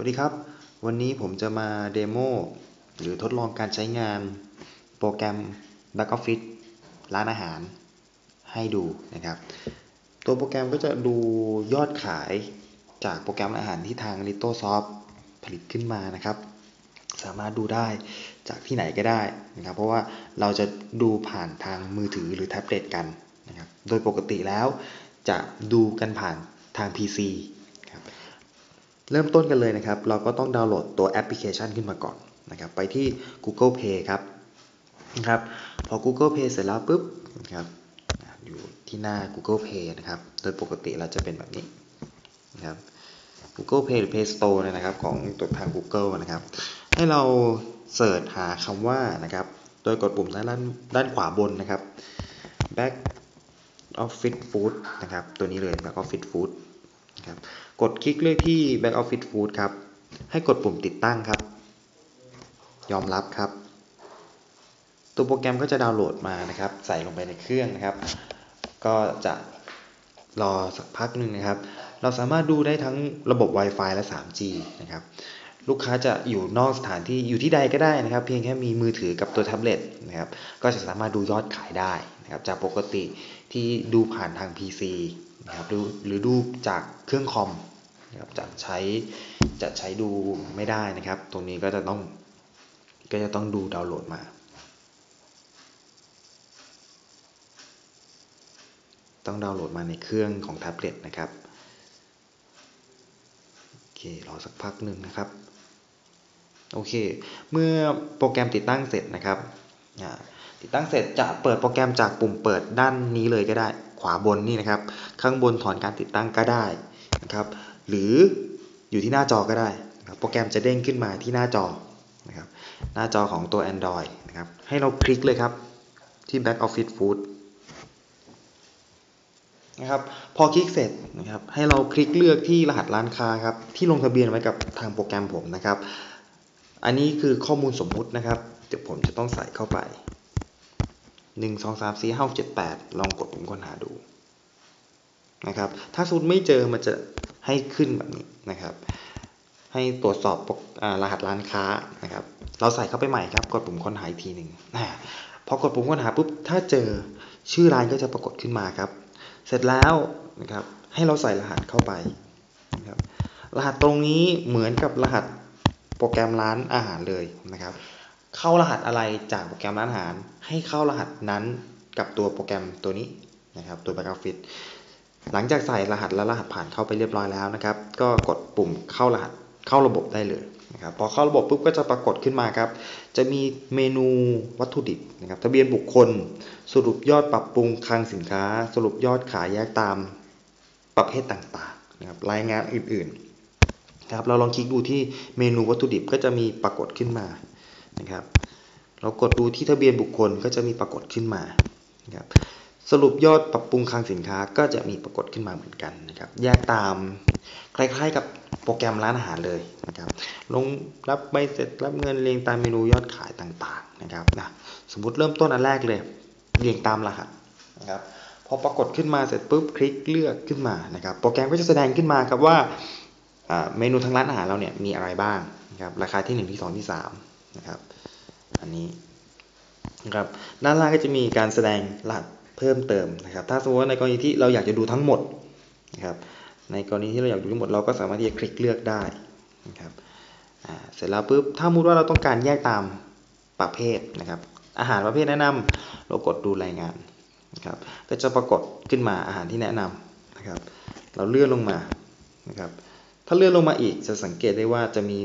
วัสดีครับ วันนี้ผมจะมาเดโมหรือทดลองการใช้งานโปรแกรม Back Office ร้านอาหารให้ดูนะครับ ตัวโปรแกรมก็จะดูยอดขายจากโปรแกรมอาหารที่ทาง l i t o s o f t ผลิตขึ้นมานะครับ สามารถดูได้จากที่ไหนก็ได้นะครับ เพราะว่าเราจะดูผ่านทางมือถือหรือแท็บเล็ตกันนะครับ โดยปกติแล้วจะดูกันผ่านทาง PC เริ่มต้นกันเลยนะครับ เราก็ต้องดาวน์โหลดตัวแอปพลิเคชันขึ้นมาก่อนนะครับ ไปที่ Google Play ครับนะครับ พอ Google Play เสร็จแล้วปุ๊บนะครับ อยู่ที่หน้า Google Play นะครับ โดยปกติเราจะเป็นแบบนี้นะครับ Google Play หรือ Play Store นะครับ ของตัวทาง Google นะครับ ให้เราเสิร์ชหาคำว่านะครับ โดยกดปุ่มด้านด้านขวาบนนะครับ Back Office Food นะครับ ตัวนี้เลย Back Office Food ครับกดคลิกเลือกที่ Back Office Food ครับ ให้กดปุ่มติดตั้งครับ ยอมรับครับ ตัวโปรแกรมก็จะดาวน์โหลดมานะครับ ใส่ลงไปในเครื่องนะครับ ก็จะรอสักพักหนึ่งนะครับ เราสามารถดูได้ทั้งระบบ Wi-Fi และ 3G นะครับ ลูกค้าจะอยู่นอกสถานที่อยู่ที่ใดก็ได้นะครับ เพียงแค่มีมือถือกับตัวแท็บเล็ตนะครับ ก็จะสามารถดูยอดขายได้นะครับ จากปกติที่ดูผ่านทาง PC นะครับหรือหรือดูจากเครื่องคอมนะครับจะใช้จะใช้ดูไม่ได้นะครับ ตรงนี้ก็จะต้องก็จะต้องดูดาวน์โหลดมาต้องดาวน์โหลดมาในเครื่องของแท็บเล็ตนะครับ โอเค รอสักพักหนึ่งนะครับ โอเค เมื่อโปรแกรมติดตั้งเสร็จนะครับ ติดตั้งเสร็จจะเปิดโปรแกรมจากปุ่มเปิดด้านนี้เลยก็ได้ ขวาบนนี่นะครับ ข้างบนถอนการติดตั้งก็ได้นะครับ หรืออยู่ที่หน้าจอก็ได้นะครับโปรแกรมจะเด้งขึ้นมาที่หน้าจอนะครับหน้าจอของตัว Android นะครับให้เราคลิกเลยครับที่ Back Office Food นะครับพอคลิกเสร็จนะครับให้เราคลิกเลือกที่รหัสร้านค้าครับที่ลงทะเบียนไว้กับทางโปรแกรมผมนะครับ อันนี้คือข้อมูลสมมุตินะครับ เดี๋ยวผมจะต้องใส่เข้าไป 1 2 3 4 5 7 8ลองกดปุ่มค้นหาดูนะครับ ถ้าสูตรไม่เจอมันจะให้ขึ้นแบบนี้นะครับ ให้ตรวจสอบรหัสร้านค้านะครับ เราใส่เข้าไปใหม่ครับ กดปุ่มค้นหาอีกทีหนึ่งพอกดปุ่มค้นหาปุ๊บ ถ้าเจอชื่อร้านก็จะปรากฏขึ้นมาครับ เสร็จแล้วนะครับ ให้เราใส่รหัสเข้าไปนะครับ รหัสตรงนี้เหมือนกับรหัสโปรแกรมร้านอาหารเลยนะครับ เข้ารหัสอะไรจากโปรแกรมร้านอาหาร ให้เข้ารหัสนั้นกับตัวโปรแกรมตัวนี้นะครับตัว Back Office หลังจากใส่รหัสและรหัสผ่านเข้าไปเรียบร้อยแล้วนะครับ ก็กดปุ่มเข้ารหัสเข้าระบบได้เลยนะครับพอเข้าระบบปุ๊บก็จะปรากฏขึ้นมาครับ จะมีเมนูวัตถุดิบนะครับทะเบียนบุคคล สรุปยอดปรับปรุงคลังสินค้า สรุปยอดขายแยกตามประเภทต่างๆนะครับรายงานอื่นๆครับเราลองคลิกดูที่เมนูวัตถุดิบก็จะมีปรากฏขึ้นมา นะครับ เรากดดูที่ทะเบียนบุคคลก็จะมีปรากฏขึ้นมานะครับสรุปยอดปรับปรุงคลังสินค้าก็จะมีปรากฏขึ้นมาเหมือนกันนะครับแยกตามคล้ายๆกับโปรแกรมร้านอาหารเลยนะครับลงรับใบเสร็จรับเงินเรียงตามเมนูยอดขายต่างๆนะครับนะสมมุติเริ่มต้นอันแรกเลยเรียงตามรหัสนะครับพอปรากฏขึ้นมาเสร็จปุ๊บคลิกเลือกขึ้นมานะครับโปรแกรมก็จะแสดงขึ้นมาครับว่าเมนูทางร้านอาหารเราเนี่ยมีอะไรบ้างนะครับราคาที่ 1 ที่ 2 ที่3 นะครับอันนี้นะครับด้านล่างก็จะมีการแสดงรหัสเพิ่มเติมนะครับ ถ้าสมมติว่าในกรณีที่เราอยากจะดูทั้งหมดนะครับในกรณีที่เราอยากดูทั้งหมดเราก็สามารถที่จะคลิกเลือกได้นะครับเสร็จแล้วปุ๊บถ้ามุดว่าเราต้องการแยกตามประเภทนะครับอาหารประเภทแนะนำเรากดดูรายงานนะครับก็จะปรากฏขึ้นมาอาหารที่แนะนำนะครับเราเลื่อนลงมานะครับ ถ้าเลื่อนลงมาอีกจะสังเกตได้ว่าจะมี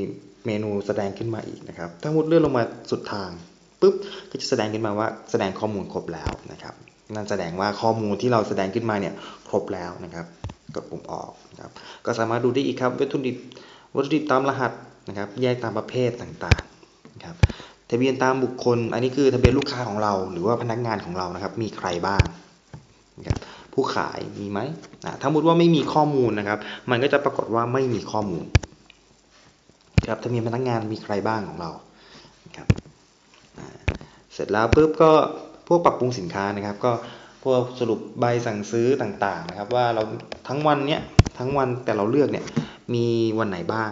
เมนูแสดงขึ้นมาอีกนะครับ ถ้ามุดเลื่อนลงมาสุดทางปุ๊บก็จะแสดงขึ้นมาว่าแสดงข้อมูลครบแล้วนะครับนั่นแสดงว่าข้อมูลที่เราแสดงขึ้นมาเนี่ยครบแล้วนะครับกดปุ่มออกนะครับก็สามารถดูได้อีกครับวัตถุดิบวัตถุดิบตามรหัสนะครับ แยกตามประเภทต่างๆนะครับทะเบียนตามบุคคล อันนี้คือทะเบียนลูกค้าของเรา หรือว่าพนักงานของเรานะครับ มีใครบ้าง ผู้ขายมีไหมถ้ามุดว่าไม่มีข้อมูลนะครับ มันก็จะปรากฏว่าไม่มีข้อมูลครับทะเบียนพนักงานมีใครบ้างของเราครับเสร็จแล้วปุ๊บก็พวกปรับปรุงสินค้านะครับ ก็พวกสรุปใบสั่งซื้อต่างๆนะครับ ว่าเราทั้งวันเนี้ยทั้งวันแต่เราเลือกเนี่ยมีวันไหนบ้าง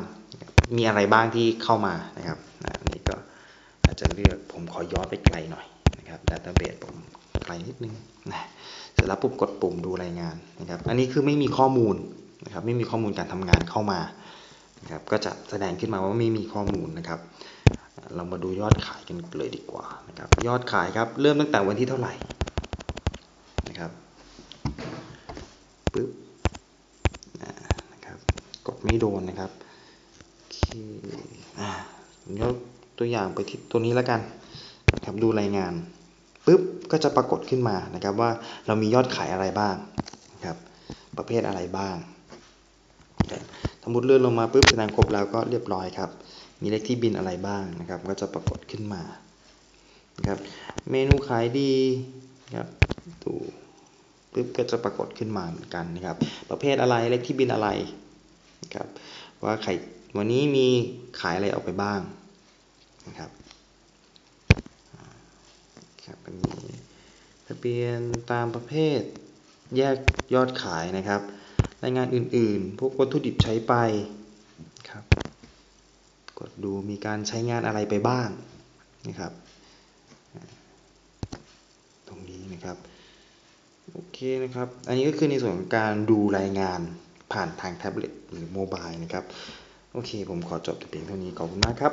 มีอะไรบ้างที่เข้ามานะครับอันนี้ก็อาจจะเลือกผมขอย้อนไปไกลหน่อยนะครับดัตเตอร์เบสผมไกลนิดนึงนะ ร็จแล้วปุ๊บกดปุ่มดูรายงานนะครับ อันนี้คือไม่มีข้อมูลนะครับไม่มีข้อมูลการทำงานเข้ามานะครับก็จะแสดงขึ้นมาว่าไม่มีข้อมูลนะครับ เรามาดูยอดขายกันเลยดีกว่านะครับ ยอดขายครับเริ่มตั้งแต่วันที่เท่าไหร่นะครับปึ๊บนะครับกดไม่โดนนะครับโอเคอ่ายกตัวอย่างไปที่ตัวนี้แล้วกันนะครับดูรายงาน ปึ๊บก็จะปรากฏขึ้นมานะครับว่าเรามียอดขายอะไรบ้างนะครับประเภทอะไรบ้างสมมติเลื่อนลงมาปุ๊บแสดงครบแล้วก็เรียบร้อยครับ มีเลขที่บินอะไรบ้างนะครับ ก็จะปรากฏขึ้นมานะครับเมนูขายดีนะครับดูปุ๊บก็จะปรากฏขึ้นมาเหมือนกันนะครับ ประเภทอะไรเลขที่บินอะไรนะครับว่าใครวันนี้มีขายอะไรออกไปบ้างนะครับ ครับอันนี้ทะเบียนตามประเภทแยกยอดขายนะครับ รายงานอื่นๆ พวกวัตถุดิบใช้ไปครับ กดดูมีการใช้งานอะไรไปบ้างนะครับ ตรงนี้นะครับ โอเคนะครับ อันนี้ก็คือในส่วนของการดูรายงานผ่านทางแท็บเล็ตหรือโมบายนะครับ โอเค ผมขอจบแต่เพียงเท่านี้ ขอบคุณมากครับ